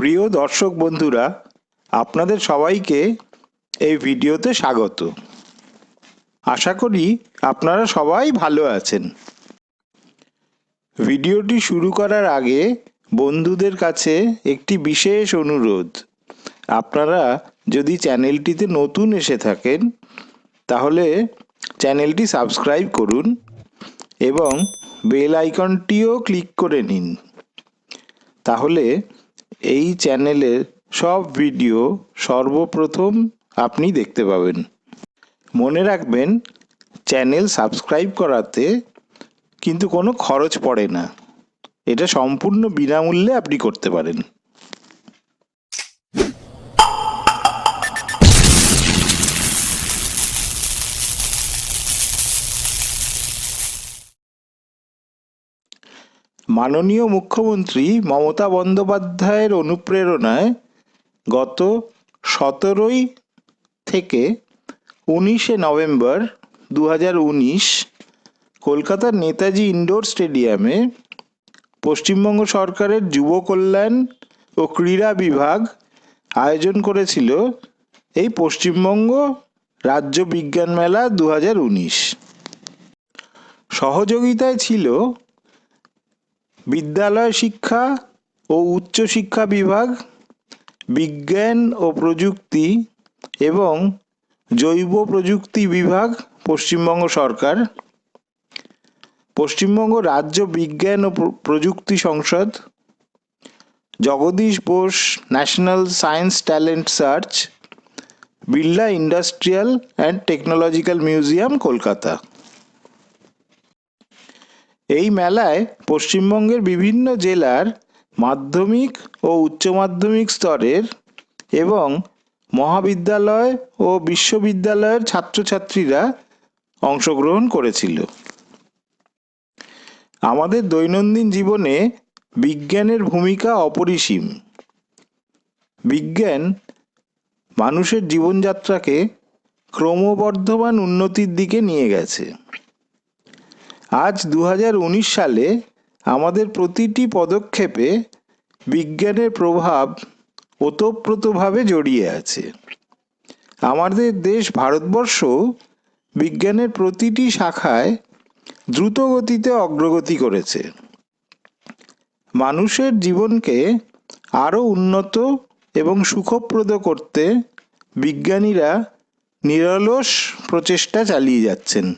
প্রিয় দর্শক বন্ধুরা, আপনাদের সবাইকে এই ভিডিওতে স্বাগত। আশা করি আপনারা সবাই ভালো আছেন। ভিডিওটি শুরু করার আগে বন্ধুদের কাছে একটি বিশেষ অনুরোধ। আপনারা যদি চ্যানেলটিতে নতুন এসে থাকেন, তাহলে চ্যানেলটি সাবস্ক্রাইব করুন এবং বেল আইকনটিও ক্লিক করে নিন। তাহলে এই চ্যানেলের সব ভিডিও সর্বপ্রথম আপনি দেখতে পাবেন। মনে রাখবেন, চ্যানেল সাবস্ক্রাইব করাতে কিন্তু কোনো খরচ পড়ে না। এটা সম্পূর্ণ বিনামূল্যে আপনি করতে পারেন। মাননীয় মুখ্যমন্ত্রী মমতা বন্দ্যোপাধ্যায়ের অনুপ্রেরণায় গত সতেরোই থেকে উনিশে নভেম্বর দু হাজার উনিশ কলকাতার নেতাজি ইনডোর স্টেডিয়ামে পশ্চিমবঙ্গ সরকারের যুব কল্যাণ ও ক্রীড়া বিভাগ আয়োজন করেছিল এই পশ্চিমবঙ্গ রাজ্য বিজ্ঞান মেলা দু হাজার উনিশ। সহযোগিতায় ছিল বিদ্যালয় শিক্ষা ও উচ্চ শিক্ষা বিভাগ, বিজ্ঞান ও প্রযুক্তি এবং জৈব প্রযুক্তি বিভাগ, পশ্চিমবঙ্গ সরকার। পশ্চিমবঙ্গ রাজ্য বিজ্ঞান ও প্রযুক্তি সংসদ, Jagadish Bose national science talent search, Birla industrial and technological museum, Kolkata. এই মেলায় পশ্চিমবঙ্গের বিভিন্ন জেলার মাধ্যমিক ও উচ্চ মাধ্যমিক স্তরের এবং মহাবিদ্যালয় ও বিশ্ববিদ্যালয়ের ছাত্রছাত্রীরা অংশগ্রহণ করেছিল। আমাদের দৈনন্দিন জীবনে বিজ্ঞানের ভূমিকা অপরিসীম। বিজ্ঞান মানুষের জীবনযাত্রাকে ক্রমবর্ধমান উন্নতির দিকে নিয়ে গেছে। আজ দু হাজার উনিশ সালে আমাদের প্রতিটি পদক্ষেপে বিজ্ঞানের প্রভাব ওতপ্রোতভাবে জড়িয়ে আছে। আমাদের দেশ ভারতবর্ষ বিজ্ঞানের প্রতিটি শাখায় দ্রুত গতিতে অগ্রগতি করেছে। মানুষের জীবনকে আরও উন্নত এবং সুখপ্রদ করতে বিজ্ঞানীরা নিরলস প্রচেষ্টা চালিয়ে যাচ্ছেন।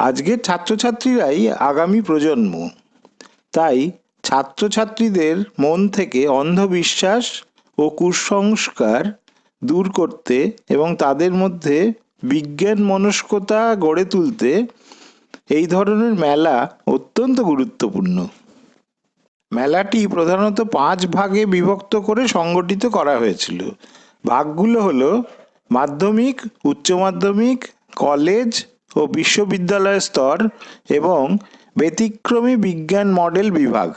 আজকের ছাত্রছাত্রীরাই আগামী প্রজন্ম। তাই ছাত্রছাত্রীদের মন থেকে অন্ধবিশ্বাস ও কুসংস্কার দূর করতে এবং তাদের মধ্যে বিজ্ঞান মনস্কতা গড়ে তুলতে এই ধরনের মেলা অত্যন্ত গুরুত্বপূর্ণ। মেলাটি প্রধানত পাঁচ ভাগে বিভক্ত করে সংগঠিত করা হয়েছিল। ভাগগুলো হলো মাধ্যমিক, উচ্চ মাধ্যমিক, কলেজ ও বিশ্ববিদ্যালয় স্তর এবং ব্যতিক্রমী বিজ্ঞান মডেল বিভাগ।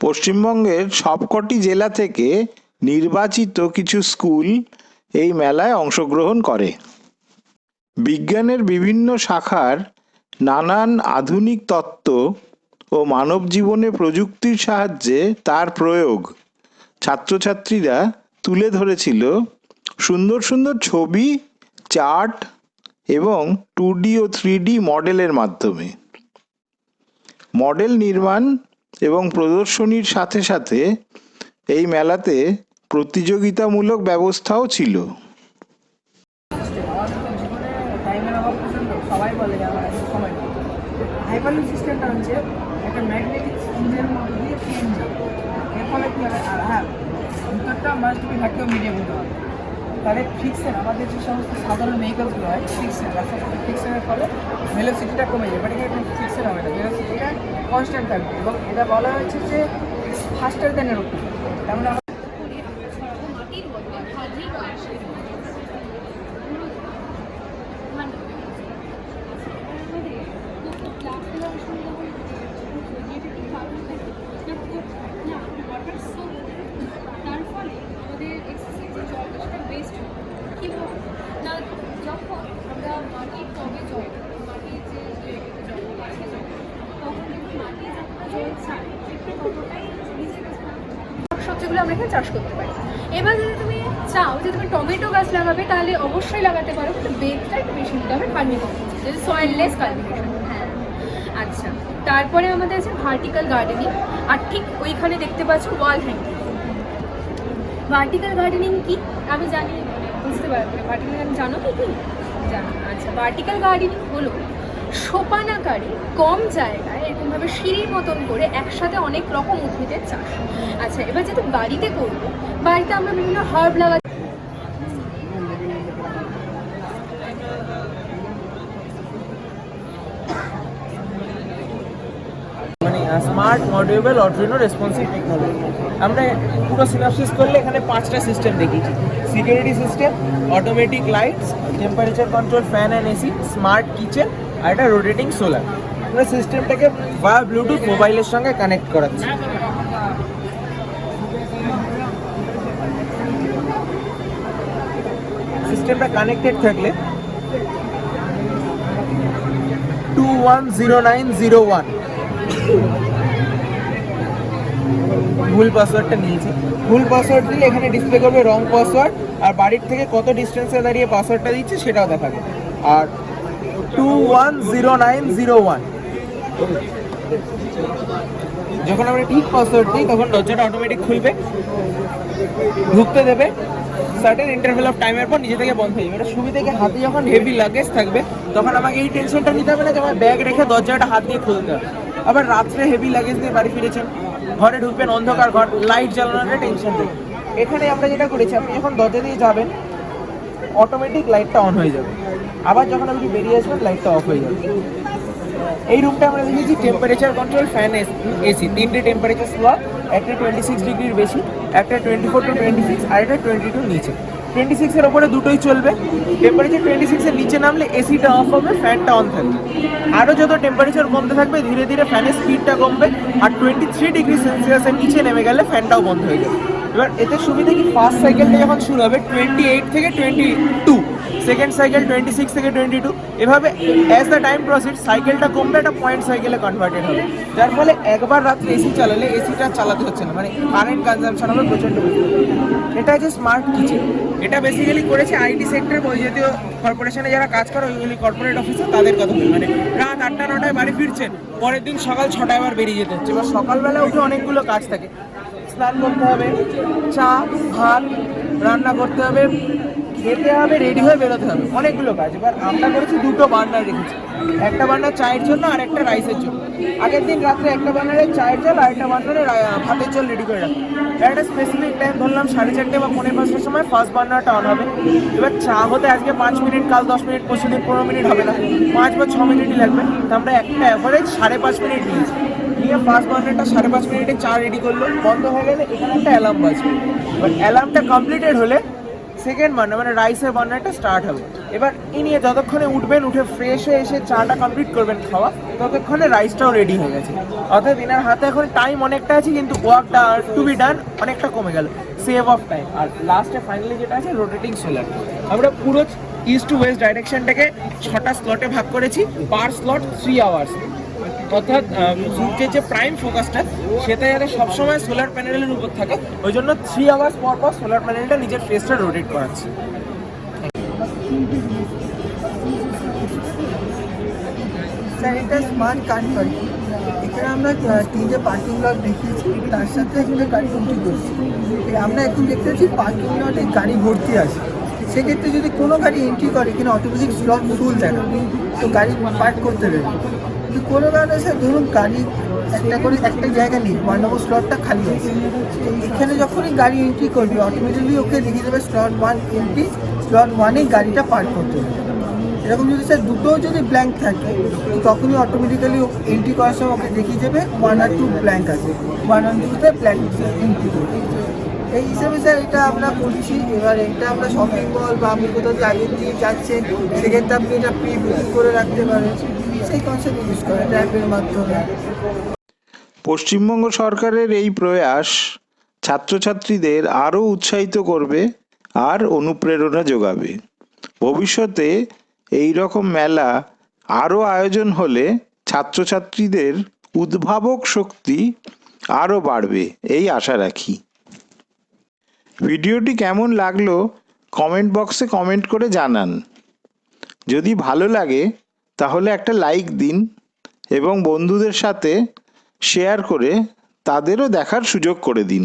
পশ্চিমবঙ্গের সবকটি জেলা থেকে নির্বাচিত কিছু স্কুল এই মেলায় অংশগ্রহণ করে। বিজ্ঞানের বিভিন্ন শাখার নানান আধুনিক তত্ত্ব ও মানব জীবনে প্রযুক্তির সাহায্যে তার প্রয়োগ ছাত্রছাত্রীরা তুলে ধরেছিল। সুন্দর সুন্দর ছবি, চার্ট এবং টু ডি ও থ্রি ডি মডেলের মাধ্যমে। মডেল নির্মাণ এবং প্রদর্শনীর সাথে সাথে এই মেলাতে প্রতিযোগিতামূলক ব্যবস্থাও ছিল। একটা ম্যাগনেটিক মধ্যে দিয়ে ট্রেন যাবে। এর ফলে কী হবে? আর হ্যাঁ ভিতরটা হতে হবে। তাহলে ফিক্সেন আমাদের যে সমস্ত সাধারণ ভেহিকলসগুলো হয় ফিক্সেন রাস্তার সাথে ফিক্সেনের ফলে ভেলোসিটিটা কমে যাবে। বাট এখানে ফিক্সেন হবে না। ভেলোসিটিটা কনস্ট্যান্ট থাকবে। এবং এটা বলা হয়েছে যে ফাস্টার দেন এরকম তেমন মাটির বদলে ভাজি আসে তার ফলে আমাদের এক্সারসাইজে জল বেশিটা ওয়েস্ট হয় কীভাবে না যখন আমরা মাটির টবে জল মাটির যে যে জল গাছে জল তখন কিন্তু মাটি যতটা জল ছাড়ে সেটা ততটাই সবজিগুলো আমরা এখানে চাষ করতে পারি। এবার যদি তুমি চাও যে তুমি টমেটো গাছ লাগাবে, তাহলে অবশ্যই লাগাতে পারো, কিন্তু বেডটা একটু বেশি নিতে হবে যদি সয়েললেস কালটিভেশন হ্যাঁ। আচ্ছা। তারপরে আমাদের আছে ভার্টিক্যাল গার্ডেনিং আর ঠিক ওইখানে দেখতে পাচ্ছ ওয়াল হ্যাঙ্গিং ভার্টিক্যাল গার্ডেনিং কি? আমি জানি, বুঝতে পারব না। ভার্টিক্যাল গার্ডেনিং জানো কি কি? জানো। আচ্ছা ভার্টিক্যাল গার্ডেনিং হলো সোপানাকারে কম জায়গায় এরকমভাবে সিঁড়ির মতন করে একসাথে অনেক রকম উদ্ভিদের চাষ আচ্ছা এবার যেহেতু বাড়িতে করব, বাড়িতে আমরা বিভিন্ন হার্ব লাগা স্মার্ট মডিউবল অড্রিনো রেসপন্সিভ টেকনোলজি আমরা পুরো সিনাপসিস করলে এখানে পাঁচটা সিস্টেম দেখিয়েছি। Security system automatic lights temperature control fan and AC smart kitchen আর একটা রোটেটিং সোলার আমরা সিস্টেমটাকে বা ব্লুটুথ মোবাইলের সঙ্গে কানেক্ট করাচ্ছি। সিস্টেমটা কানেক্টেড থাকলে two one zero nine zero one ভুল পাসওয়ার্ডটা নিয়েছি। ভুল পাসওয়ার্ড দিলে এখানে ডিসপ্লে করবে রং পাসওয়ার্ড আর বাড়ির থেকে কত ডিস্টেন্সে দাঁড়িয়ে পাসওয়ার্ডটা দিচ্ছে সেটাও দেখাবে। আর two one zero nine zero one যখন আমরা ঠিক পাসওয়ার্ড দিই, তখন দরজাটা অটোমেটিক খুলবে, ঢুকতে দেবে। সার্টেন ইন্টারভেল অফ টাইমের পর নিজে থেকে বন্ধ হয়ে যাবে। এটা সুবিধা কি হাতে যখন হেভি লাগেজ থাকবে, তখন আমাকে এই টেনশনটা নিতে হবে না যে আমার ব্যাগ রেখে দরজাটা হাত দিয়ে খুলতে হবে। আবার রাত্রে হেভি লাগেজ দিয়ে বাড়ি ফিরেছেন, ঘরে ঢুকবেন, অন্ধকার ঘর লাইট জ্বালানোর টেনশন নেই এখানে আমরা যেটা করেছি, আপনি যখন দরজা দিয়ে যাবেন অটোমেটিক লাইটটা অন হয়ে যাবে। আবার যখন আপনি বেরিয়ে আসবেন লাইটটা অফ হয়ে যাবে। এই রুমটা আমরা দেখেছি টেম্পারেচার কন্ট্রোল ফ্যান এসি তিনটে টেম্পারেচার স্লট একটা টোয়েন্টি সিক্স ডিগ্রির বেশি, একটা twenty four two twenty six আর একটা টোয়েন্টি টু নিচে। টোয়েন্টি সিক্সের ওপরে দুটোই চলবে। টেম্পারেচার টোয়েন্টি সিক্সের নিচে নামলে এসিটা অফ হবে ফ্যানটা অন থাকবে। আরও যত টেম্পারেচার কমতে থাকবে, ধীরে ধীরে ফ্যানের স্পিডটা কমবে, আর টোয়েন্টি থ্রি ডিগ্রি সেলসিয়াসের নিচে নেমে গেলে ফ্যানটাও বন্ধ হয়ে যাবে। এবার এতে সুবিধা কি? ফার্স্ট সাইকেলটা যখন শুরু হবে টোয়েন্টি এইট থেকে twenty two second cycle twenty six থেকে টোয়েন্টি টু এভাবে অ্যাজ দ্য টাইম প্রসিড সাইকেলটা কমবে, একটা পয়েন্ট সাইকেলে কনভার্টেড হবে। যার ফলে একবার রাত্রে এসি চালালে এসিটা চালাতে হচ্ছে না মানে কারেন্ট কনজাম্পশন হবে প্রচণ্ড এটা হচ্ছে স্মার্ট কিচেন এটা বেসিক্যালি করেছে আইটি সেক্টর জাতীয় কর্পোরেশনে যারা কাজ করে ওইগুলি কর্পোরেট অফিসে তাদের কথা বলি মানে রাত আটটা, নটায় বাড়ি ফিরছেন, পরের দিন সকাল ছটায় আবার বেরিয়ে যেতে হচ্ছে। এবার সকালবেলা উঠে অনেকগুলো কাজ থাকে। স্নান করতে হবে, চা, ভাত রান্না করতে হবে, খেতে হবে রেডি হয়ে বেরোতে হবে। অনেকগুলো কাজ। এবার আমরা করেছি দুটো বার্নার রেখেছি। একটা বার্নার চায়ের জন্য আর একটা রাইসের জন্য। আগের দিন রাত্রে একটা বার্নারে চায়ের জল আর একটা বার্নারে ভাতের জল রেডি করে রাখি একটা স্পেসিফিক টাইম ধরলাম, সাড়ে চারটে বা পনেরো পাঁচটার সময় ফার্স্ট বার্নারটা অন হবে। এবার চা হতে আজকে পাঁচ মিনিট কাল দশ মিনিট পরশু দিন পনেরো মিনিট হবে না। পাঁচ বা ছ মিনিটই লাগবে। তো আমরা একটা অ্যাভারেজ সাড়ে পাঁচ মিনিট নিয়েছি। নিয়ে ফার্স্ট বার্নারটা সাড়ে পাঁচ মিনিটে চা রেডি করল, বন্ধ হয়ে গেলে এখানে একটা অ্যালার্ম বাজবে। এবার অ্যালার্মটা কমপ্লিটেড হলে সেকেন্ড বার্নার মানে রাইসের বার্নারটা স্টার্ট হবে। এবার ই নিয়ে যতক্ষণে উঠবেন, উঠে ফ্রেশ হয়ে এসে চাটা কমপ্লিট করবেন খাওয়া, ততক্ষণে রাইসটাও রেডি হয়ে গেছে। অর্থাৎ এনার হাতে এখন টাইম অনেকটা আছে, কিন্তু ওয়ার্কটা টু বি ডান অনেকটা কমে গেল। সেভ অফ টাইম আর লাস্টে ফাইনালি যেটা আছে রোটেটিং সোলার আমরা পুরো ইস্ট টু ওয়েস্ট ডাইরেকশনটাকে ছটা স্লটে ভাগ করেছি পার স্লট থ্রি আওয়ার্স অর্থাৎ সূর্যের যে প্রাইম ফোকাসটা সেটা যাতে সবসময় সোলার প্যানেলের উপর থাকে। ওই জন্য থ্রি আওয়ার্স পর পর সোলার প্যানেলটা নিজের ফেসটা রোটেট করাচ্ছে। স্যার স্মার্ট কার পার্কিং এখানে আমরা তিনটে পার্কিং লট তার সাথে গাড়ি এন্ট্রি করছি। আমরা এখন দেখতে পাচ্ছি পার্কিং লটে গাড়ি ভর্তি আছে। সেক্ষেত্রে যদি কোনো গাড়ি এন্ট্রি করে, এখানে অটোমেটিক স্লট ফুল দেখা তো গাড়ি পার্ক করতে দেবে কিন্তু কোনো কারণে স্যার ধরুন গাড়ি একটা করে একটা জায়গা নেই ওয়ান নম্বর স্লটটা খালি আছে। এখানে যখনই গাড়ি এন্ট্রি করবে অটোমেটিকলি ওকে দেখিয়ে দেবে স্লট ওয়ান এন্ট্রি স্লট ওয়ানে গাড়িটা পার্ক করতে এরকম যদি স্যার দুটো যদি ব্ল্যাঙ্ক থাকে তখনই অটোমেটিক্যালি এন্ট্রি করার সময় ওকে দেখিয়ে দেবে ওয়ান আর টু ব্ল্যাঙ্ক আছে। ওয়ান আর টুতে ব্ল্যাঙ্ক এন্ট্রি করবে। এই হিসেবে স্যার এটা আমরা করছি। এবার এটা আমরা শপিং মল বা আপনি কোথাও আগে দিয়ে যাচ্ছেন, সেক্ষেত্রে আপনি এটা প্রি বুকিং করে রাখতে পারেন। পশ্চিমবঙ্গ সরকারের এই প্রয়াস ছাত্রছাত্রীদের আরও উৎসাহিত করবে আর অনুপ্রেরণা যোগাবে। ভবিষ্যতে এই রকম মেলা আরও আয়োজন হলে ছাত্রছাত্রীদের উদ্ভাবক শক্তি আরও বাড়বে, এই আশা রাখি। ভিডিওটি কেমন লাগল কমেন্ট বক্সে কমেন্ট করে জানান। যদি ভালো লাগে তাহলে একটা লাইক দিন এবং বন্ধুদের সাথে শেয়ার করে তাদেরও দেখার সুযোগ করে দিন।